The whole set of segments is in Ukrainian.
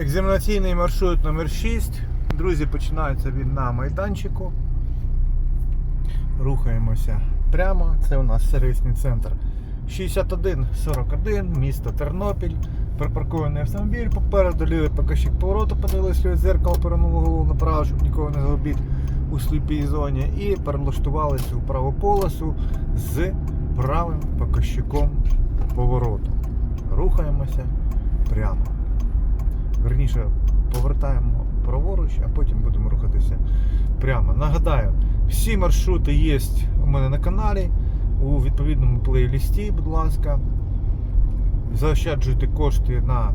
Екзаменаційний маршрут номер 6 Друзі, починається він на майданчику. Рухаємося прямо. Це у нас сервісний центр 6141, місто Тернопіль. Припаркований автомобіль, попереду лівий покажчик повороту, подивились ліве дзеркало, перемогу голову направо, щоб нікого не загубити у сліпій зоні. І перелаштувалися у праву полосу з правим показчиком повороту. Рухаємося прямо. Верніше повертаємо праворуч, а потім будемо рухатися прямо. Нагадаю, всі маршрути є у мене на каналі, у відповідному плейлісті, будь ласка. Заощаджуйте кошти на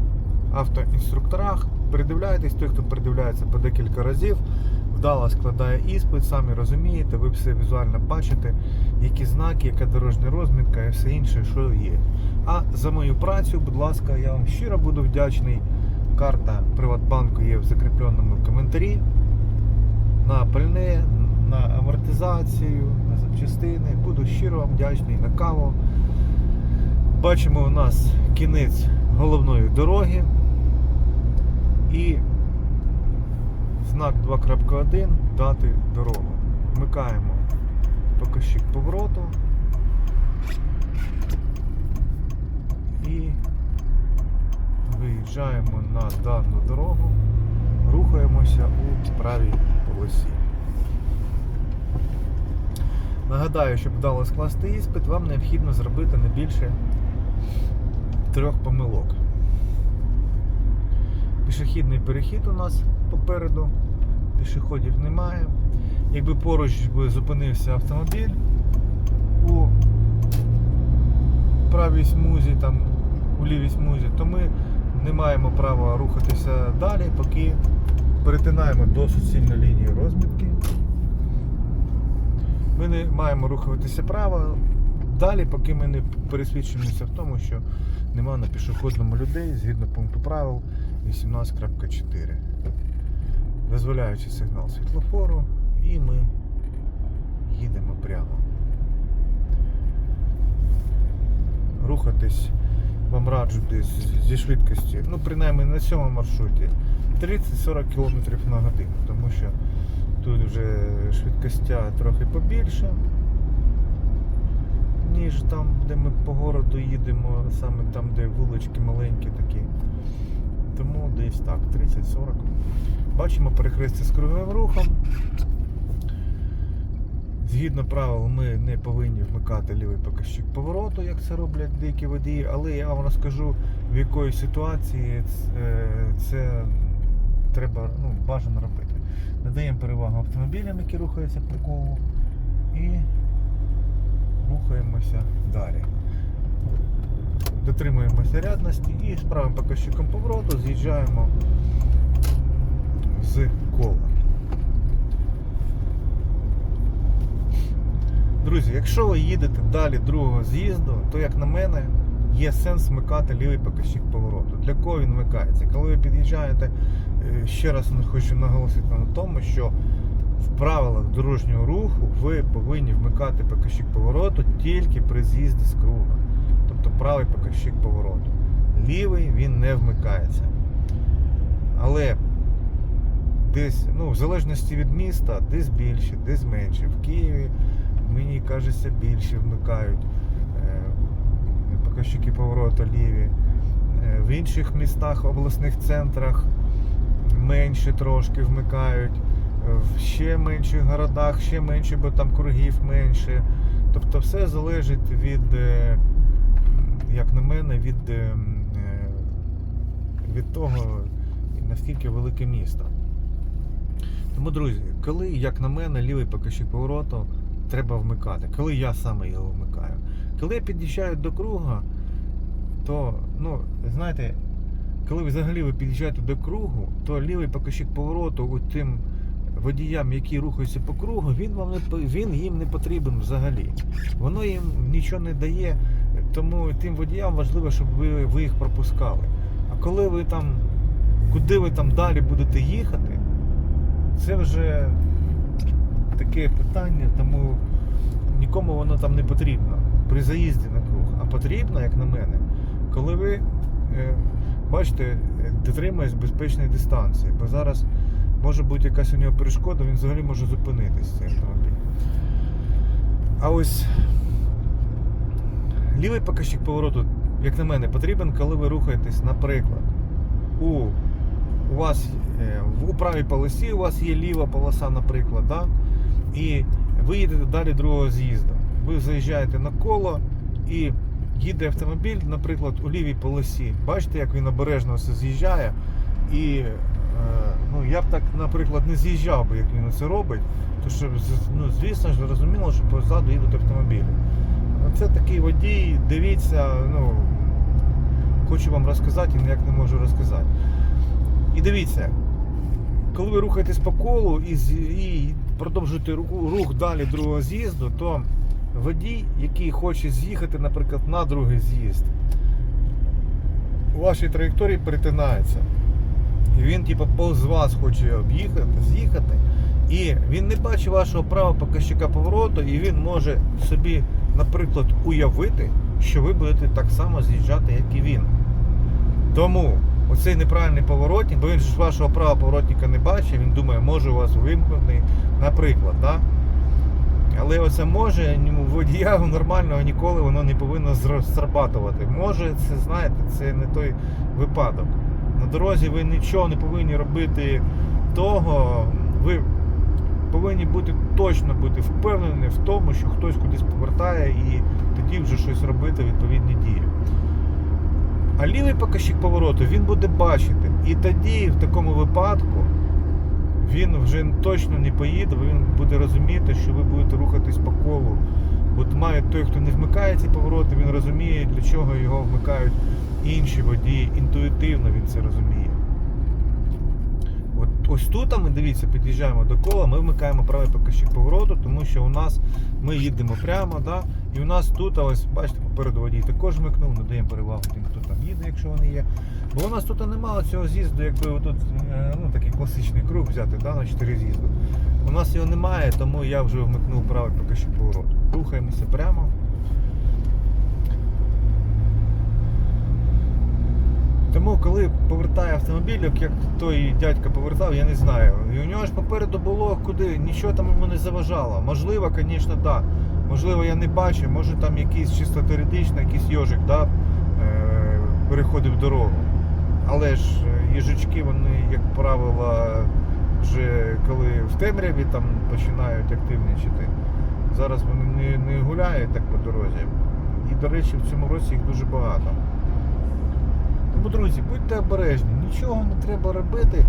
автоінструкторах. Передивляйтесь, той, хто передивляється по декілька разів, вдало складає іспит, самі розумієте, ви все візуально бачите, які знаки, яка дорожня розмітка і все інше, що є. А за мою працю, будь ласка, я вам щиро буду вдячний. Карта Приватбанку є в закріпленому коментарі. На пальне, на амортизацію, на запчастини. Буду щиро вам вдячний на каву. Бачимо у нас кінець головної дороги і знак 2.1 дати дорогу. Вмикаємо показчик повороту і виїжджаємо на дану дорогу, рухаємося у правій полосі. Нагадаю, щоб вдало скласти іспит, вам необхідно зробити не більше трьох помилок. Пішохідний перехід у нас попереду, пішоходів немає. Якби поруч зупинився автомобіль у правій смузі, там, у лівій смузі, то ми не маємо права рухатися далі, поки перетинаємо досить сильну лінію розмітки. Ми не маємо рухатися право далі, поки ми не пересвідчимося в тому, що нема на пішохідному людей згідно пункту правил 18.4. Дозволяючи сигнал світлофору, і ми їдемо прямо. Рухатись вам раджу десь зі швидкості, ну принаймні на цьому маршруті 30-40 км на годину, тому що тут вже швидкостя трохи побільше, ніж там, де ми по городу їдемо, саме там, де вулички маленькі такі. Тому десь так, 30-40. Бачимо перехрестя з круговим рухом. Згідно правил, ми не повинні вмикати лівий показчик повороту, як це роблять деякі водії, але я вам розкажу, в якої ситуації це, це треба ну, бажано робити. Надаємо перевагу автомобілям, які рухаються по колу, і рухаємося далі. Дотримуємося рядності і з правим показчиком повороту з'їжджаємо з кола. Друзі, якщо ви їдете далі другого з'їзду, то як на мене є сенс вмикати лівий показчик повороту. Для кого він вмикається? Коли ви під'їжджаєте, е, ще раз хочу наголосити на тому, що в правилах дорожнього руху ви повинні вмикати показчик повороту тільки при з'їзді з круга. Тобто правий показчик повороту. Лівий він не вмикається. Але десь, ну, в залежності від міста, десь більше, десь менше. В Києві, мені кажеться, більше вмикають е, показчики повороту ліві. Е, В інших містах, обласних центрах менше трошки вмикають. В ще менших городах ще менше, бо там кругів менше. Тобто все залежить від, е, як на мене, від, від того, наскільки велике місто. Тому, друзі, коли, як на мене, лівий показчик повороту треба вмикати, коли я саме його вмикаю. Коли я під'їжджаю до круга, то, ну, знаєте, коли взагалі ви під'їжджаєте до кругу, то лівий показчик повороту тим водіям, які рухаються по кругу, він вам не він їм не потрібен взагалі. Воно їм нічого не дає, тому тим водіям важливо, щоб ви, ви їх пропускали. А коли ви там, куди ви там далі будете їхати, це вже таке питання, тому нікому воно там не потрібно при заїзді на круг. А потрібно, як на мене, коли ви е, бачите, дотримуюсь безпечної дистанції, бо зараз може бути якась у нього перешкода, він взагалі може зупинитись цей автомобіль. А ось лівий показчик повороту, як на мене, потрібен, коли ви рухаєтесь, наприклад, у, у вас е, у правій полосі у вас є ліва полоса, наприклад, да? І ви їдете далі другого з'їзду. Ви заїжджаєте на коло і їде автомобіль, наприклад, у лівій полосі. Бачите, як він обережно все з'їжджає. І е, ну, я б так, наприклад, не з'їжджав би, як він це робить. Тому що, ну, звісно ж, зрозуміло, що позаду їдуть автомобілі. Це такий водій, дивіться, ну, хочу вам розказати і ніяк не можу розказати. І дивіться, коли ви рухаєтесь по колу і, і продовжуєте ру- рух далі другого з'їзду, то водій, який хоче з'їхати, наприклад, на другий з'їзд, у вашій траєкторії перетинається. І він, типу, повз вас хоче об'їхати, з'їхати. І він не бачить вашого правого показчика повороту, і він може собі, наприклад, уявити, що ви будете так само з'їжджати, як і він. Тому оцей неправильний поворотник, бо він ж вашого правого поворотника не бачить, він думає, може у вас вимкнений, наприклад. Да? Але оце може ні- у водія нормального ніколи воно не повинно зра- срабатувати. Може, це знаєте, це не той випадок. На дорозі ви нічого не повинні робити того. Ви повинні бути точно бути впевнені в тому, що хтось кудись повертає і тоді вже щось робити відповідні дії. А лівий показчик повороту він буде бачити. І тоді, в такому випадку, він вже точно не поїде, він буде розуміти, що ви будете рухатись по колу. От має той, хто не вмикає ці повороти, він розуміє, для чого його вмикають інші водії. Інтуїтивно він це розуміє. Ось тут ми дивіться, під'їжджаємо до кола, ми вмикаємо правий показчик повороту, тому що у нас ми їдемо прямо, да, і у нас тут, ось, бачите, попереду водій також вмикнув, надаємо перевагу тим, хто якщо вони є. Бо у нас тут немає цього з'їзду, якби отут, е, ну, такий класичний круг взяти да, на 4 з'їзду. У нас його немає, тому я вже вмикнув правий показчик повороту. Рухаємося прямо. Тому коли повертає автомобіль, як той дядька повертав, я не знаю. І у нього ж попереду було куди, нічого там йому не заважало. Можливо, звісно, так. Да. Можливо, я не бачу, може там якийсь чисто теоретично, якийсь йожик да, переходив дорогу. Але ж е, їжачки, вони, як правило, вже коли в темряві там починають активнічати. Зараз вони не, не гуляють так по дорозі. І, до речі, в цьому році їх дуже багато. Тому, друзі, будьте обережні, нічого не треба робити.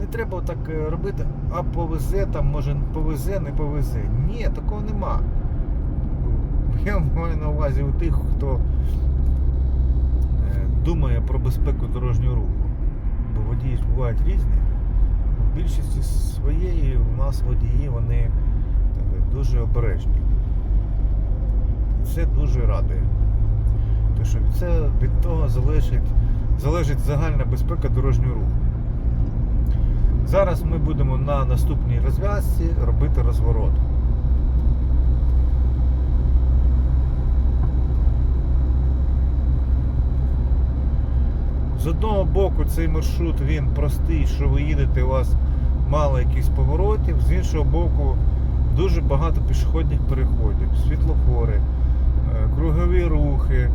Не треба так е, робити, а повезе там, може повезе, не повезе. Ні, такого нема. Я маю на увазі у тих, хто думає про безпеку дорожнього руху. Бо водії ж бувають різні. В більшості своєї у нас водії вони дуже обережні. Це дуже радує. Тому що це від того залежить, залежить загальна безпека дорожнього руху. Зараз ми будемо на наступній розв'язці робити розворот. З одного боку цей маршрут він простий, що ви їдете, у вас мало якихось поворотів, з іншого боку дуже багато пішохідних переходів, світлофори, е, кругові рухи,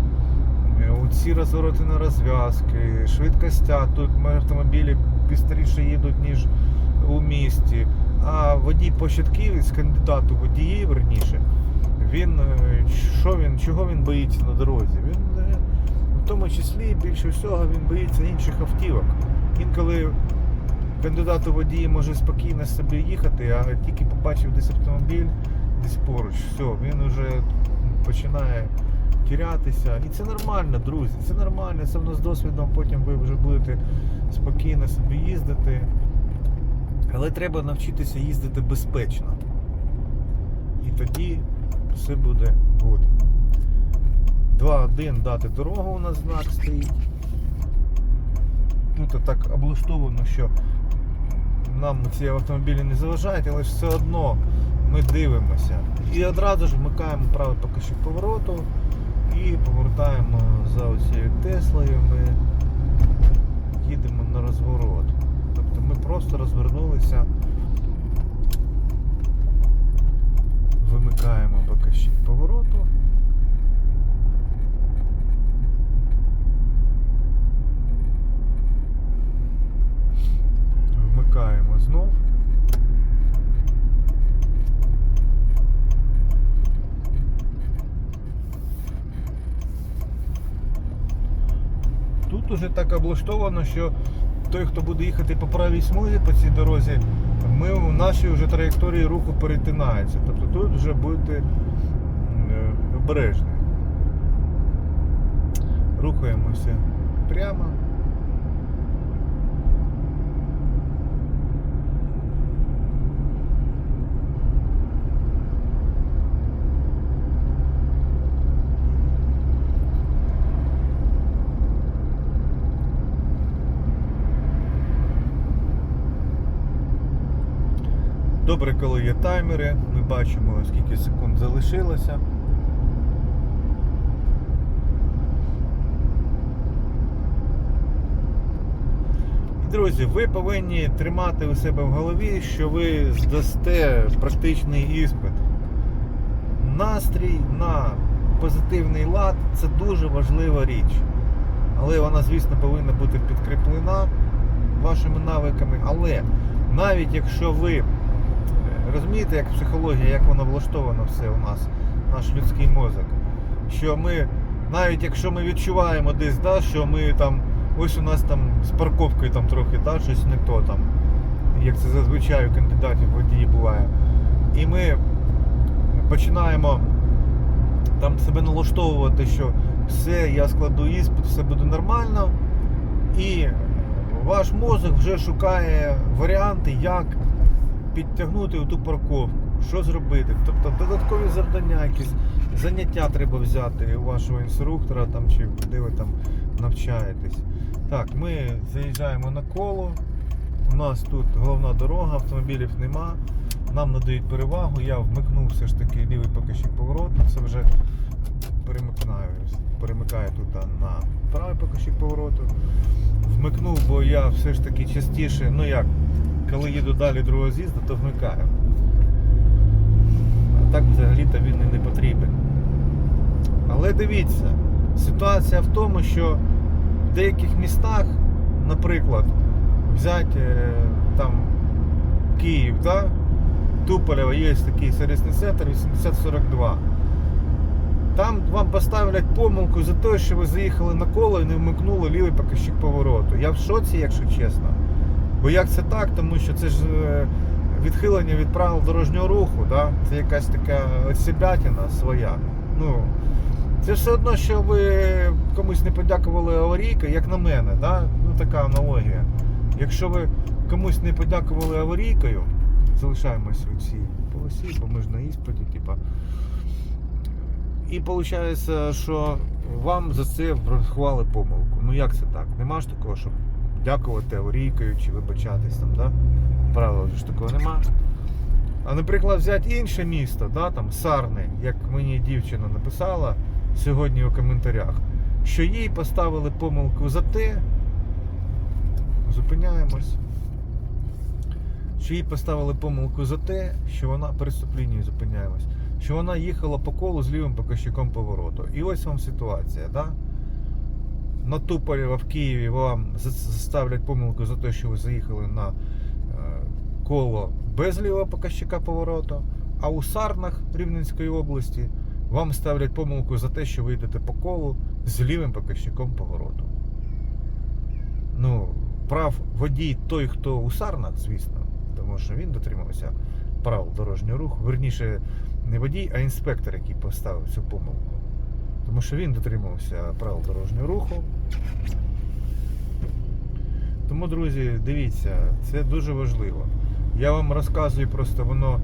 е, ці розвороти на розв'язки, швидкостя. Тут автомобілі бістріше їдуть, ніж у місті. А водій початківець, кандидат у водії, верніше, він е, що він, чого він боїться на дорозі? Він в тому числі більше всього він боїться інших автівок. Інколи кандидат у водії може спокійно собі їхати, а тільки побачив десь автомобіль десь поруч, все, він вже починає тірятися. І це нормально, друзі, це нормально, це в нас досвідом, потім ви вже будете спокійно собі їздити. Але треба навчитися їздити безпечно. І тоді все буде гуд. 2-1 дати дорогу у нас знак стоїть. Тут так облаштовано, що нам ці автомобілі не заважають, але ж все одно ми дивимося. І одразу ж вмикаємо правий покажчик повороту і повертаємо за оцією Теслою. Ми їдемо на розворот. Тобто ми просто розвернулися. Вимикаємо показчик повороту. Вмикаємо знов. Тут уже так облаштовано, що той, хто буде їхати по правій смузі по цій дорозі, ми в нашій вже траєкторії руху перетинається. Тобто тут вже будете е, обережні. Рухаємося прямо. Добре, коли є таймери, ми бачимо, скільки секунд залишилося. Друзі, ви повинні тримати у себе в голові, що ви здасте практичний іспит. Настрій на позитивний лад це дуже важлива річ. Але вона, звісно, повинна бути підкріплена вашими навиками. Але навіть якщо ви розумієте, як психологія, як воно влаштовано все у нас, наш людський мозок, що ми, навіть якщо ми відчуваємо десь, да, що ми там, ось у нас там з парковкою там трохи да, щось не то там, як це зазвичай у кандидатів водії буває. І ми починаємо там себе налаштовувати, що все, я складу іспит, все буде нормально. І ваш мозок вже шукає варіанти, як підтягнути ту парковку, що зробити. Тобто додаткові завдання, якісь заняття треба взяти у вашого інструктора там, чи де ви там навчаєтесь. Так, ми заїжджаємо на коло. У нас тут головна дорога, автомобілів нема. Нам надають перевагу. Я вмикнув все ж таки лівий покажчик повороту. Це вже перемикаю, перемикаю тут на правий покажчик повороту. Вмикнув, бо я все ж таки частіше, ну як, коли їду далі другого з'їзду, то вмикаю. А так взагалі-то він і не потрібен. Але дивіться, ситуація в тому, що в деяких містах, наприклад, взяти е, там Київ, да? Туполево є такий сервісний центр 8042. Там вам поставлять помилку за те, що ви заїхали на коло і не вмикнули лівий показчик повороту. Я в шоці, якщо чесно. Бо як це так? Тому що це ж е, відхилення від правил дорожнього руху, да? це якась така осібятина своя. Ну, це все одно, що ви комусь не подякували аварійка, як на мене, да? ну така аналогія. Якщо ви комусь не подякували аварійкою, залишаємось у цій полосі, бо ми ж на іспиті, типа. І виходить, що вам за це врахували помилку. Ну як це так? Нема ж такого, щоб дякувати аварійкою чи вибачатись там, да? Правила ж такого нема. А наприклад, взяти інше місто, да, там Сарни, як мені дівчина написала сьогодні у коментарях, що їй поставили помилку за те, зупиняємось. Що їй поставили помилку за те, що вона при зупиняємось, що вона їхала по колу з лівим показчиком повороту. І ось вам ситуація, да? На Туполєва в Києві вам за- заставлять помилку за те, що ви заїхали на е, коло без лівого показчика повороту, а у Сарнах Рівненської області вам ставлять помилку за те, що ви йдете по колу з лівим показчиком повороту. Ну, прав водій той, хто у Сарнах, звісно, тому що він дотримався правил дорожнього руху. Верніше, не водій, а інспектор, який поставив цю помилку. Тому що він дотримався правил дорожнього руху. Тому, друзі, дивіться, це дуже важливо. Я вам розказую просто, воно е,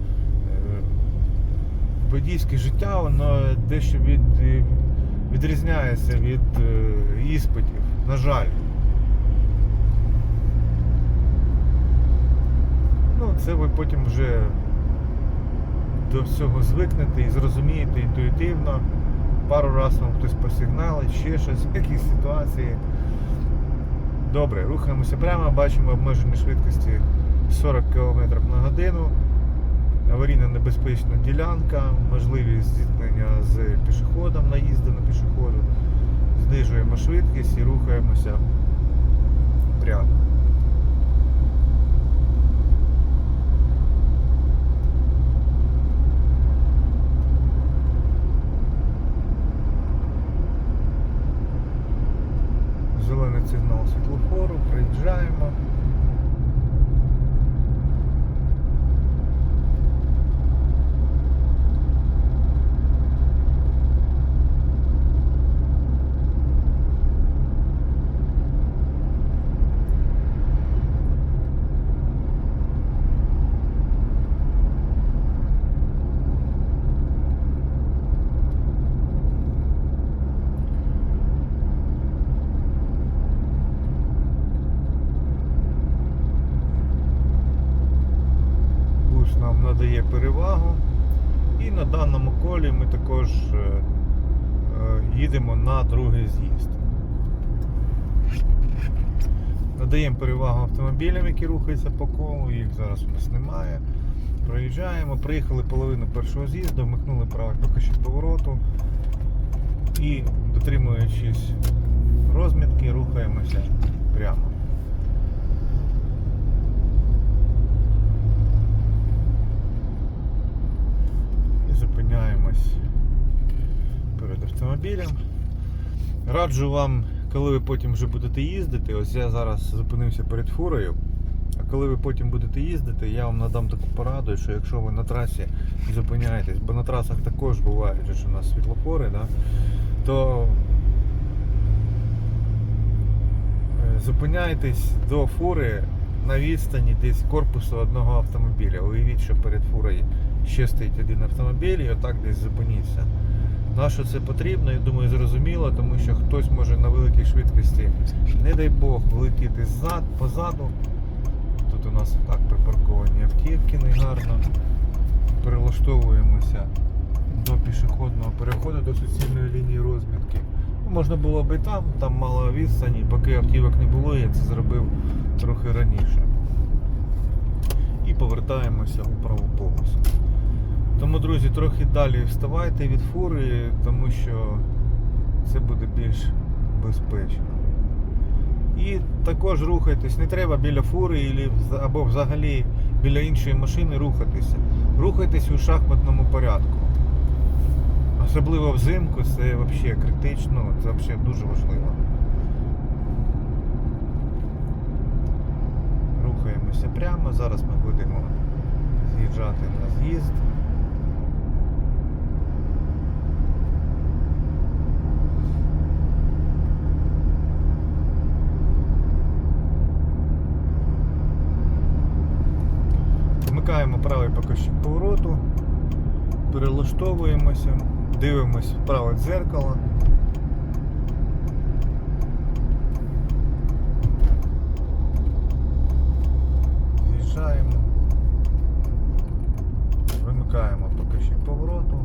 водійське життя, воно дещо від, відрізняється від е, іспитів, на жаль. Ну, це ви потім вже до всього звикнете і зрозумієте інтуїтивно. Пару разів вам хтось посигналить, ще щось, якісь ситуації. Добре, рухаємося прямо, бачимо обмежені швидкості 40 км на годину. Аварійна небезпечна ділянка, можливість зіткнення з пішоходом, наїзду на пішоходу. Знижуємо швидкість і рухаємося прямо. Зелений сигнал світлофору, приїжджаємо. Буш нам надає перевагу. І на даному колі ми також е, е, їдемо на другий з'їзд. Надаємо перевагу автомобілям, які рухаються по колу, їх зараз у нас немає. Проїжджаємо, приїхали половину першого з'їзду, вмикнули правий покажчик повороту і, дотримуючись розмітки, рухаємося прямо. і зупиняємось перед автомобілем. Раджу вам, коли ви потім вже будете їздити, ось я зараз зупинився перед фурою. А коли ви потім будете їздити, я вам надам таку пораду, що якщо ви на трасі зупиняєтесь, бо на трасах також бувають ж у нас світлофори, да, то е, зупиняйтесь до фури на відстані десь корпусу одного автомобіля. Уявіть, що перед фурою ще стоїть один автомобіль і отак десь зупиніться. На що це потрібно, я думаю, зрозуміло, тому що хтось може на великій швидкості, не дай Бог, влетіти ззад, позаду. Тут у нас так припарковані автівки негарно. Перелаштовуємося до пішохідного переходу до суцільної лінії розмітки. Ну, Можна було б і там, там мало відстані, поки автівок не було, я це зробив трохи раніше. І повертаємося у праву полосу. Тому, друзі, трохи далі вставайте від фури, тому що це буде більш безпечно. І також рухайтесь, не треба біля фури або взагалі біля іншої машини рухатися. Рухайтесь у шахматному порядку. Особливо взимку це взагалі критично, це взагалі дуже важливо. Рухаємося прямо, зараз ми будемо з'їжджати на з'їзд. Правий що повороту, перелаштовуємося, дивимось праве дзеркало. З'їжджаємо. Вимикаємо що повороту.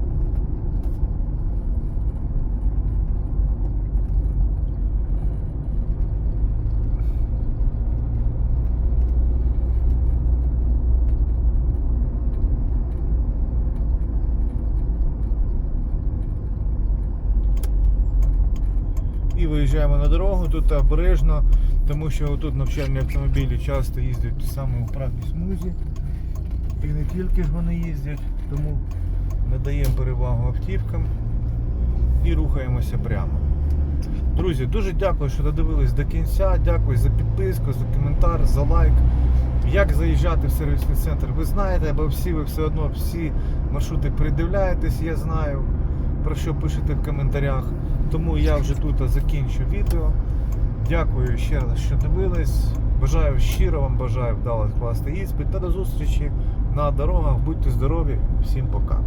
і виїжджаємо на дорогу. Тут обережно, тому що тут навчальні автомобілі часто їздять саме у правій смузі. І не тільки ж вони їздять, тому надаємо перевагу автівкам і рухаємося прямо. Друзі, дуже дякую, що додивились до кінця. Дякую за підписку, за коментар, за лайк. Як заїжджати в сервісний центр, ви знаєте, бо всі ви все одно всі маршрути придивляєтесь, я знаю, про що пишете в коментарях. Тому я вже тут закінчу відео. Дякую ще раз, що дивились. Бажаю щиро вам бажаю вдалих класти іспит та до зустрічі на дорогах. Будьте здорові, всім пока.